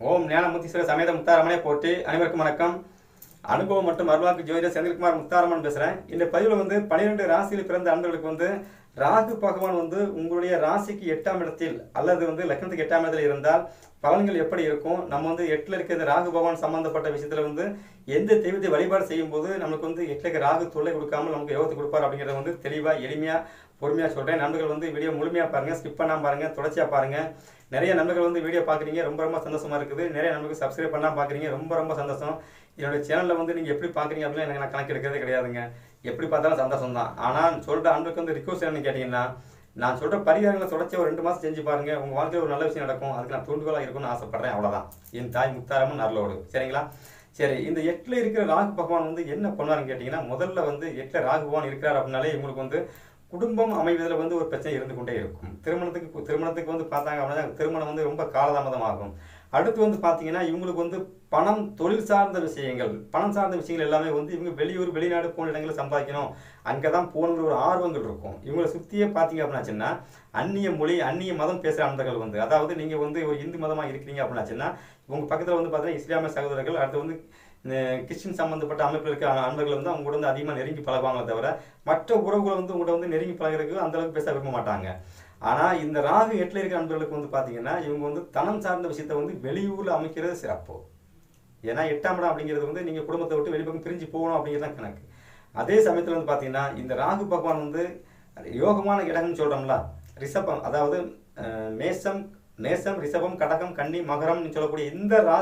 ஓம் ஞானமுத்தீஸ்வர சமேத முத்தாரமனே போட்டி அனைவருக்கும் வணக்கம். அனுபவம் மற்றும் அருள்வாக்கு ஜோதிடர் செந்தில்குமார் முத்தாரமன் பேசுகிறேன் இந்த பதிவில் வந்து பன்னிரெண்டு ராசியில் பிறந்த அன்பர்களுக்கு வந்து ராகு பகவான் வந்து உங்களுடைய ராசிக்கு எட்டாம் இடத்தில் அல்லது வந்து லக்னத்துக்கு எட்டாம் இடத்தில் இருந்தால் பலன்கள் எப்படி இருக்கும்? நம்ம வந்து எட்டில் இருக்கிற இந்த ராகு பகவான் சம்பந்தப்பட்ட விஷயத்தில் வந்து எந்த தெய்வத்தை வழிபாடு செய்யும்போது நமக்கு வந்து எட்டில் இருக்க ராகு தொல்லை கொடுக்காமல் நமக்கு யோகத்தை கொடுப்பார் அப்படிங்கிறத வந்து தெளிவாக எளிமையாக பொறுமையாக சொல்கிறேன் நண்பர்கள் வந்து வீடியோ முழுமையாக பாருங்கள் ஸ்கிப் பண்ணாமல் பாருங்கள் தொடர்ச்சியாக பாருங்கள் நிறைய நண்பர்கள் வந்து வீடியோ பார்க்குறீங்க ரொம்ப ரொம்ப சந்தோஷமாக இருக்குது. நிறைய நண்பர்கள் சப்ஸ்கிரைப் பண்ணால் பார்க்குறீங்க ரொம்ப ரொம்ப சந்தோஷம். என்னோட சேனலில் வந்து நீங்கள் எப்படி பார்க்குறீங்க அப்படின்னு எனக்கு நான் கணக்கு எடுக்கிறதே கிடையாதுங்க. எப்படி பார்த்தாலும் சந்தோஷம் தான் ஆனால் சொல்கிற அன்புக்கு வந்து ரிக்வஸ்ட் என்னன்னு கேட்டிங்கன்னா நான் சொல்கிற பரிகாரங்களை தொடர்ச்சி ஒரு ரெண்டு மாதம் செஞ்சு பாருங்கள் உங்கள் வாழ்க்கையில் ஒரு நல்ல விஷயம் நடக்கும். அதுக்கு நான் தூண்டுகோலாக இருக்கும்னு ஆசைப்பட்றேன். அவ்வளோதான் என் தாய் முத்தாரமும் அருளோடு. சரிங்களா? சரி இந்த எட்டில் இருக்கிற ராகு பகவான் வந்து என்ன பண்ணுவாருன்னு கேட்டிங்கன்னா முதல்ல வந்து எட்டில் ராகு பகவான் இருக்கிறார் அப்படின்னாலே இவங்களுக்கு வந்து குடும்பம் அமைவதில் வந்து ஒரு பிரச்சனை இருந்து கொண்டே இருக்கும். திருமணத்துக்கு திருமணத்துக்கு வந்து பார்த்தாங்க அப்படின்னா திருமணம் வந்து ரொம்ப காலதாமதம் ஆகும் அடுத்து வந்து பார்த்தீங்கன்னா இவங்களுக்கு வந்து பணம் தொழில் சார்ந்த விஷயங்கள் பணம் சார்ந்த விஷயங்கள் எல்லாமே வந்து இவங்க வெளியூர் வெளிநாடு போன இடங்களில் சம்பாதிக்கணும். அங்கே தான் போகணுங்கிற ஒரு ஆர்வங்கள் இருக்கும். இவங்களை சுற்றியே பார்த்தீங்க அப்படின்னாச்சுன்னா அந்நிய மொழி அந்நிய மதம் பேசுகிற அன்பர்கள் வந்து அதாவது நீங்கள் வந்து ஒரு இந்து மதமாக இருக்கிறீங்க அப்படின்னாச்சுன்னா உங்கள் பக்கத்தில் வந்து பார்த்தீங்கன்னா இஸ்லாமிய சகோதரர்கள் அடுத்து வந்து கிறிஸ்டின் சம்மந்தப்பட்ட அமைப்பில் இருக்கிற அன்பர்கள் வந்து அவங்க கூட வந்து அதிகமாக நெருங்கி பழகுவாங்களே தவிர மற்ற உறவுகளை வந்து உங்கள்கிட்ட வந்து நெருங்கி பழகிறதுக்கு அந்தளவுக்கு பேச விரும்ப மாட்டாங்க. ஆனால் இந்த ராகு எட்டில் இருக்கிற அன்பர்களுக்கு வந்து பார்த்தீங்கன்னா இவங்க வந்து தனம் சார்ந்த விஷயத்த வந்து வெளியூரில் அமைக்கிறது சிறப்பு. ஏன்னா எட்டாம் இடம் அப்படிங்கிறது வந்து நீங்கள் குடும்பத்தை விட்டு வெளிப்பக்கம் பிரிஞ்சு போகணும் அப்படிங்கிறது தான் கணக்கு. அதே சமயத்தில் வந்து பார்த்தீங்கன்னா இந்த ராகு பகவான் வந்து யோகமான இடம்னு சொல்கிறோம்ல ரிஷபம் அதாவது மேசம் மேசம் ரிஷபம் கடகம் கன்னி மகரம்னு சொல்லக்கூடிய இந்த ரா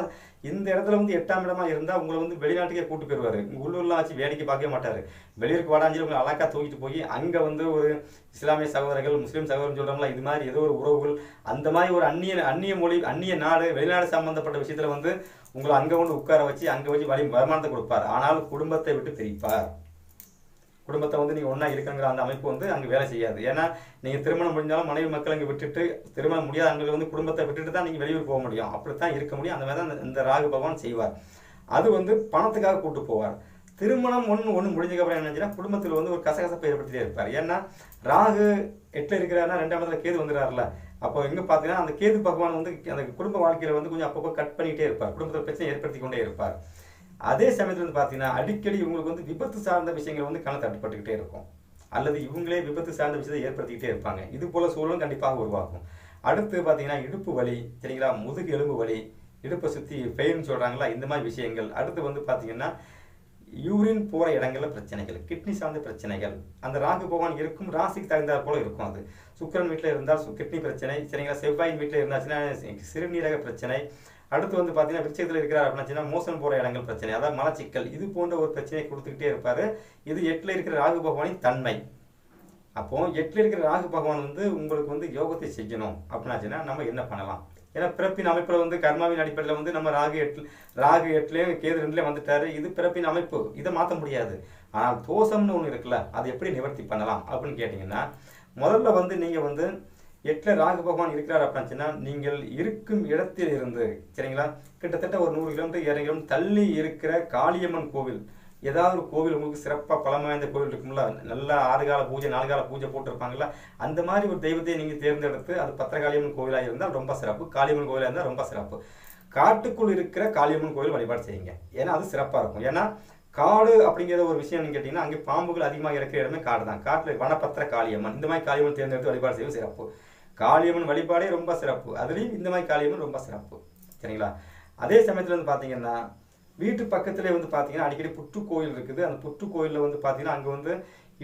இந்த இடத்துல வந்து எட்டாம் இடமா இருந்தால் உங்களை வந்து வெளிநாட்டுக்கே கூட்டு போயிடுவாரு. உங்க உள்ளூர்லாம் ஆச்சு வேடிக்கை பார்க்கவே மாட்டாரு. வெளியூருக்கு வாடாஞ்சு உங்களை அழகா தூக்கிட்டு போய் அங்கே வந்து ஒரு இஸ்லாமிய சகோதரர்கள் முஸ்லீம் சகோதரன் சொல்கிறாங்களா இது மாதிரி ஏதோ ஒரு உறவுகள் அந்த மாதிரி ஒரு அந்நிய அந்நிய மொழி அந்நிய நாடு வெளிநாடு சம்பந்தப்பட்ட விஷயத்தில் வந்து உங்களை அங்கே கொண்டு உட்கார வச்சு அங்கே வச்சு வழி வருமானத்தை கொடுப்பார். ஆனால் குடும்பத்தை விட்டு பிரிப்பார். குடும்பத்தை வந்து நீங்கள் ஒன்றா இருக்குங்கிற அந்த அமைப்பு வந்து அங்கே வேலை செய்யாது. ஏன்னா நீங்கள் திருமணம் முடிஞ்சாலும் மனைவி மக்கள் அங்கே விட்டுட்டு திருமணம் முடியாத அங்கே வந்து குடும்பத்தை விட்டுட்டு தான் நீங்கள் வெளியூர் போக முடியும். அப்படித்தான் இருக்க முடியும். அந்த மாதிரி தான் இந்த- ராகு பகவான் செய்வார். அது வந்து பணத்துக்காக கூட்டு போவார். திருமணம் ஒன்று ஒன்று முடிஞ்சதுக்கப்புறம் என்ன குடும்பத்தில் வந்து ஒரு கசகசப்பை ஏற்படுத்திட்டே இருப்பார். ஏன்னா ராகு எட்டில் இருக்கிறாருன்னா ரெண்டாம் இடத்துல கேது வந்துடுறாருல அப்போ எங்கே பார்த்தீங்கன்னா அந்த கேது பகவான் வந்து அந்த குடும்ப வாழ்க்கையில் வந்து கொஞ்சம் அப்பப்போ கட் பண்ணிகிட்டே இருப்பார். குடும்பத்தில் பிரச்சனை ஏற்படுத்தி கொண்டே இருப்பார். அதே சமயத்தில் வந்து பார்த்தீங்கன்னா அடிக்கடி இவங்களுக்கு வந்து விபத்து சார்ந்த விஷயங்கள் வந்து கணக்கு தட்டுப்பட்டுக்கிட்டே இருக்கும். அல்லது இவங்களே விபத்து சார்ந்த விஷயத்தை ஏற்படுத்திக்கிட்டே இருப்பாங்க. இது போல சூழலும் கண்டிப்பாக உருவாகும். அடுத்து பார்த்தீங்கன்னா இடுப்பு வலி சரிங்களா? முதுகு எலும்பு வலி இடுப்பை சுற்றி பெயின் சொல்கிறாங்களா இந்த மாதிரி விஷயங்கள். அடுத்து வந்து பார்த்தீங்கன்னா யூரின் போகிற இடங்களில் பிரச்சனைகள் கிட்னி சார்ந்த பிரச்சனைகள். அந்த ராகு பகவான் இருக்கும் ராசிக்கு தகுந்தாற் போல இருக்கும் அது. சுக்கிரன் வீட்டில் இருந்தால் சு- கிட்னி பிரச்சனை சரிங்களா? செவ்வாயின் வீட்டில் இருந்தாச்சுன்னா சிறுநீரக பிரச்சனை அடுத்து வந்து பார்த்தீங்கன்னா விருச்சகத்தில் இருக்கிறார் அப்படின்னா மோசம் போகிற இடங்கள் பிரச்சனை அதாவது மலச்சிக்கல் இது போன்ற ஒரு பிரச்சனையை கொடுத்துக்கிட்டே இருப்பார். இது எட்டில் இருக்கிற ராகு பகவானின் தன்மை. அப்போ எட்டில் இருக்கிற ராகு பகவான் வந்து உங்களுக்கு வந்து யோகத்தை செய்யணும் அப்படின்னாச்சுன்னா நம்ம என்ன பண்ணலாம்? ஏன்னா பிறப்பின் அமைப்பில் வந்து கர்மாவின் அடிப்படையில் வந்து நம்ம ராகு எட்டில் ராகு எட்டுலேயும் கேது ரெண்டுலேயும் வந்துட்டாரு. இது பிறப்பின் அமைப்பு. இதை மாற்ற முடியாது. ஆனால் தோஷம்னு ஒன்று இருக்குல்ல அதை எப்படி நிவர்த்தி பண்ணலாம் அப்படின்னு கேட்டிங்கன்னா முதல்ல வந்து நீங்கள் வந்து எட்டில் ராகு பகவான் இருக்கிறார் அப்படின்னா நீங்கள் இருக்கும் இடத்தில் இருந்து சரிங்களா? கிட்டத்தட்ட ஒரு நூறு கிலோமீட்டர் இரண்டு கிலோமீட்டர் தள்ளி இருக்கிற காளியம்மன் கோவில் ஏதாவது ஒரு கோவில் உங்களுக்கு சிறப்பாக பழமை வாய்ந்த கோவில் இருக்கும்ல நல்லா ஆறு கால பூஜை நாலு கால பூஜை போட்டிருப்பாங்கல்ல அந்த மாதிரி ஒரு தெய்வத்தை நீங்கள் தேர்ந்தெடுத்து அது பத்திரகாளியம்மன் கோவிலாக இருந்தால் ரொம்ப சிறப்பு காளியம்மன் கோவிலாக இருந்தால் ரொம்ப சிறப்பு. காட்டுக்குள் இருக்கிற காளியம்மன் கோவில் வழிபாடு செய்யுங்க. ஏன்னா அது சிறப்பாக இருக்கும். ஏன்னா காடு அப்படிங்கிற ஒரு விஷயம் கேட்டிங்கன்னா அங்கே பாம்புகள் அதிகமாக இருக்கிற இடமே காடு தான் காட்டில் வனப்பத்திர காளியம்மன் இந்த மாதிரி காளியம்மன் தேர்ந்தெடுத்து வழிபாடு செய்வது சிறப்பு. காளியம்மன் வழிபாடே ரொம்ப சிறப்பு. அதுலேயும் இந்த மாதிரி காளியம்மன் ரொம்ப சிறப்பு. சரிங்களா? அதே சமயத்தில் வந்து பார்த்தீங்கன்னா வீட்டு பக்கத்திலே வந்து பார்த்தீங்கன்னா அடிக்கடி புற்று கோயில் இருக்குது. அந்த புற்று கோயிலில் வந்து பார்த்தீங்கன்னா அங்கே வந்து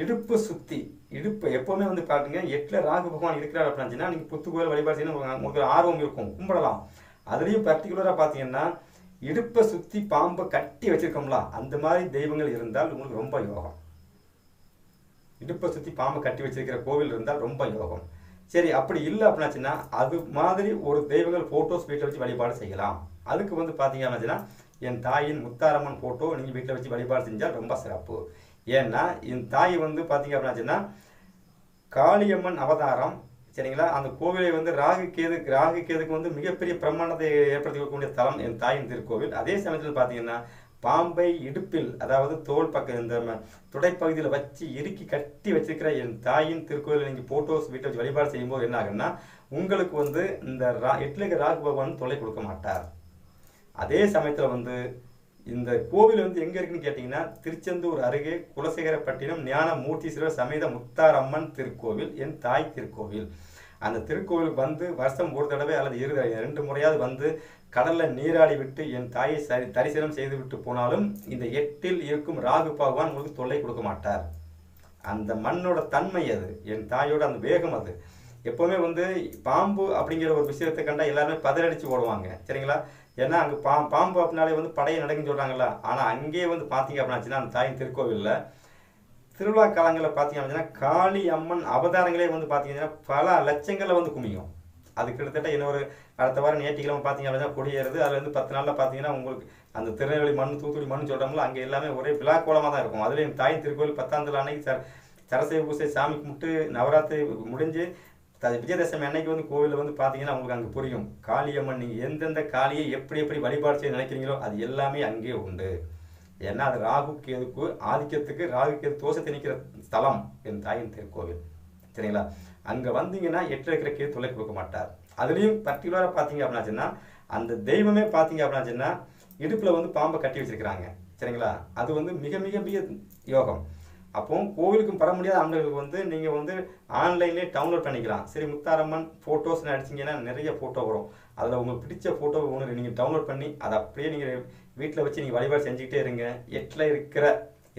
இடுப்பு சுத்தி இடுப்பு எப்போவுமே வந்து பாருங்க எட்டில் ராகு பகவான் இருக்கிறார் அப்படின்னா நீங்கள் புத்து கோயில் வழிபாடு செய்யணும். உங்களுக்கு ஒரு ஆர்வம் இருக்கும். கும்பிடலாம். அதுலேயும் பர்டிகுலராக பார்த்தீங்கன்னா இடுப்பை சுற்றி பாம்பை கட்டி வச்சிருக்கோம்ல அந்த மாதிரி தெய்வங்கள் இருந்தால் உங்களுக்கு ரொம்ப யோகம். இடுப்பை சுற்றி பாம்பை கட்டி வச்சிருக்கிற கோவில் இருந்தால் ரொம்ப யோகம். சரி அப்படி இல்லை அப்படின்னாச்சுன்னா அது மாதிரி ஒரு தெய்வங்கள் ஃபோட்டோஸ் வீட்டில் வச்சு வழிபாடு செய்யலாம். அதுக்கு வந்து பார்த்தீங்க அப்படின்னா என் தாயின் முத்தாரம்மன் ஃபோட்டோ நீங்கள் வீட்டில் வச்சு வழிபாடு செஞ்சால் ரொம்ப சிறப்பு. ஏன்னா என் தாய் வந்து பார்த்தீங்க அப்படின்னாச்சுன்னா காளியம்மன் அவதாரம் சரிங்களா? அந்த கோவிலை வந்து ராகு கேது ராகு கேதுக்கு வந்து மிகப்பெரிய பிரமாண்டத்தை ஏற்படுத்தி கொடுக்கக்கூடிய தலம் என் தாயின் திருக்கோவில். அதே சமயத்தில் பார்த்தீங்கன்னா பாம்பை இடுப்பில் அதாவது தோல் பக்கம் இந்த துடைப்பகுதியில் வச்சு இறுக்கி கட்டி வச்சிருக்கிற என் தாயின் திருக்கோயிலில் நீங்கள் ஃபோட்டோஸ் வீட்டை வச்சு வழிபாடு செய்யும்போது என்ன ஆகுன்னா உங்களுக்கு வந்து இந்த ரா எட்டில் ராக் ராகு பகவான் தொலை கொடுக்க மாட்டார். அதே சமயத்தில் வந்து இந்த கோவில் வந்து எங்கே இருக்குன்னு கேட்டிங்கன்னா திருச்செந்தூர் அருகே குலசேகரப்பட்டினம் ஞான மூர்த்தீஸ்வரர் சமேத முத்தாரம்மன் திருக்கோவில் என் தாய் திருக்கோவில். அந்த திருக்கோவிலுக்கு வந்து வருஷம் ஒரு தடவை அல்லது இரு ரெண்டு முறையாவது வந்து கடலில் நீராடி விட்டு என் தாயை சரி தரிசனம் செய்து விட்டு போனாலும் இந்த எட்டில் இருக்கும் ராகு பகவான் உங்களுக்கு தொல்லை கொடுக்க மாட்டார். அந்த மண்ணோட தன்மை அது என் தாயோட அந்த வேகம் அது. எப்போவுமே வந்து பாம்பு அப்படிங்கிற ஒரு விஷயத்தை கண்டால் எல்லாருமே பதறடிச்சு ஓடுவாங்க. சரிங்களா? ஏன்னா அங்கே பா பாம்பு அப்படின்னாலே வந்து படையை நடக்குன்னு சொல்கிறாங்களா ஆனால் அங்கேயே வந்து பார்த்தீங்க அப்படின்னாச்சுன்னா அந்த தாயின் திருக்கோவிலில் திருவிழா காலங்களில் பார்த்தீங்க அப்படின்னா காளி அம்மன் அவதாரங்களே வந்து பார்த்தீங்கன்னா பல லட்சங்களில் வந்து குமியும். அது கிட்டத்தட்ட இன்னொரு அடுத்த வாரம் ஞாயிற்றுக்கிழமை பார்த்தீங்க அப்படின்னா கொடியேறுது அதுலேருந்து பத்து நாளில் பார்த்தீங்கன்னா உங்களுக்கு அந்த திருநெல்வேலி மண் தூத்துக்குடி மண் சொல்கிறோம்ல அங்கே எல்லாமே ஒரே விழா கோலமாக தான் இருக்கும். அதுலேயும் தாய் திருக்கோவில் பத்தாம் தேதி அன்னைக்கு சர சரஸ்வதி பூசை சாமி கும்பிட்டு நவராத்திரி முடிஞ்சு த- விஜயதசமி அன்னைக்கு வந்து கோவிலில் வந்து பார்த்தீங்கன்னா உங்களுக்கு அங்கே புரியும். காளியம்மன் நீங்கள் எந்தெந்த காளியை எப்படி எப்படி வழிபாடு செய்ய நினைக்கிறீங்களோ அது எல்லாமே அங்கே உண்டு. ஏன்னா அது ராகு கேதுக்கு ஆதிக்கத்துக்கு ராகு கேது தோஷத்தை நிற்கிற ஸ்தலம் என் தாயின் திருக்கோவில். சரிங்களா? அங்க வந்தீங்கன்னா எட்டு இருக்கிற கேது தொல்லை கொடுக்க மாட்டார். அதுலயும் பர்டிகுலரா பாத்தீங்க அப்படின்னாச்சுன்னா அந்த தெய்வமே பாத்தீங்க அப்படின்னாச்சுன்னா இடுப்புல வந்து பாம்பை கட்டி வச்சிருக்கிறாங்க. சரிங்களா? அது வந்து மிக மிக மிக யோகம். அப்போ கோவிலுக்கும் பெற முடியாத அன்பர்களுக்கு வந்து நீங்க வந்து ஆன்லைன்லேயே டவுன்லோட் பண்ணிக்கலாம். சரி முத்தாரம்மன் ஃபோட்டோஸ்னு அடிச்சீங்கன்னா நிறைய ஃபோட்டோ வரும். அதில் உங்களுக்கு பிடிச்ச ஃபோட்டோ ஒன்று நீங்கள் டவுன்லோட் பண்ணி அதை அப்படியே நீங்கள் வீட்டில் வச்சு நீங்கள் வழிபாடு செஞ்சுக்கிட்டே இருங்க. எட்டில் இருக்கிற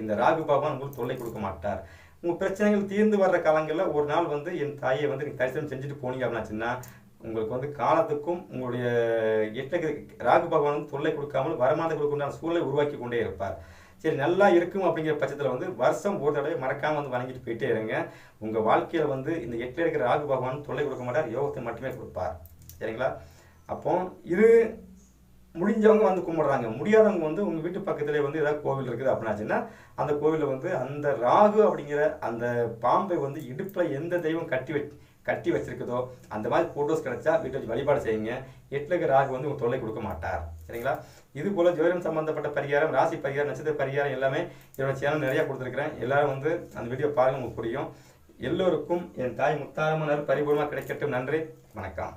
இந்த ராகு பகவான் உங்களுக்கு தொல்லை கொடுக்க மாட்டார். உங்கள் பிரச்சனைகள் தீர்ந்து வர்ற காலங்களில் ஒரு நாள் வந்து என் தாயை வந்து நீங்கள் தரிசனம் செஞ்சுட்டு போனீங்க அப்படின்னாச்சுன்னா உங்களுக்கு வந்து காலத்துக்கும் உங்களுடைய எட்டில் ராகு பகவான் வந்து தொல்லை கொடுக்காமல் வருமானத்தை உண்டான சூழலை உருவாக்கி கொண்டே இருப்பார். சரி நல்லா இருக்கும் அப்படிங்கிற பட்சத்தில் வந்து வருஷம் ஒரு தடவை மறக்காமல் வந்து வணங்கிட்டு போயிட்டே இருங்க. உங்கள் வாழ்க்கையில் வந்து இந்த எட்டில் இருக்கிற ராகு பகவான் தொல்லை கொடுக்க மாட்டார் யோகத்தை மட்டுமே கொடுப்பார். சரிங்களா? அப்போ இது முடிஞ்சவங்க வந்து கும்பிடுறாங்க. முடியாதவங்க வந்து உங்க வீட்டு பக்கத்துல வந்து ஏதாவது கோவில் இருக்குது அப்படின்னாச்சுன்னா அந்த கோவிலில் வந்து அந்த ராகு அப்படிங்கிற அந்த பாம்பை வந்து இடுப்பில் எந்த தெய்வம் கட்டி வச்சு கட்டி வச்சிருக்குதோ அந்த மாதிரி ஃபோட்டோஸ் கிடைச்சா வீட்டில் வச்சு வழிபாடு செய்யுங்க. எட்டுல ராகு வந்து உங்களுக்கு தொல்லை கொடுக்க மாட்டார். சரிங்களா? இது போல ஜோதிடம் சம்பந்தப்பட்ட பரிகாரம் ராசி பரிகாரம் நட்சத்திர பரிகாரம் எல்லாமே என்னோட சேனல் நிறைய கொடுத்துருக்குறேன். எல்லாரும் வந்து அந்த வீடியோ பாருங்க உங்களுக்கு புரியும். எல்லோருக்கும் என் தாய் முத்தாரமனர் பரிபூர்ணமாக கிடைக்கட்டும். நன்றி. வணக்கம்.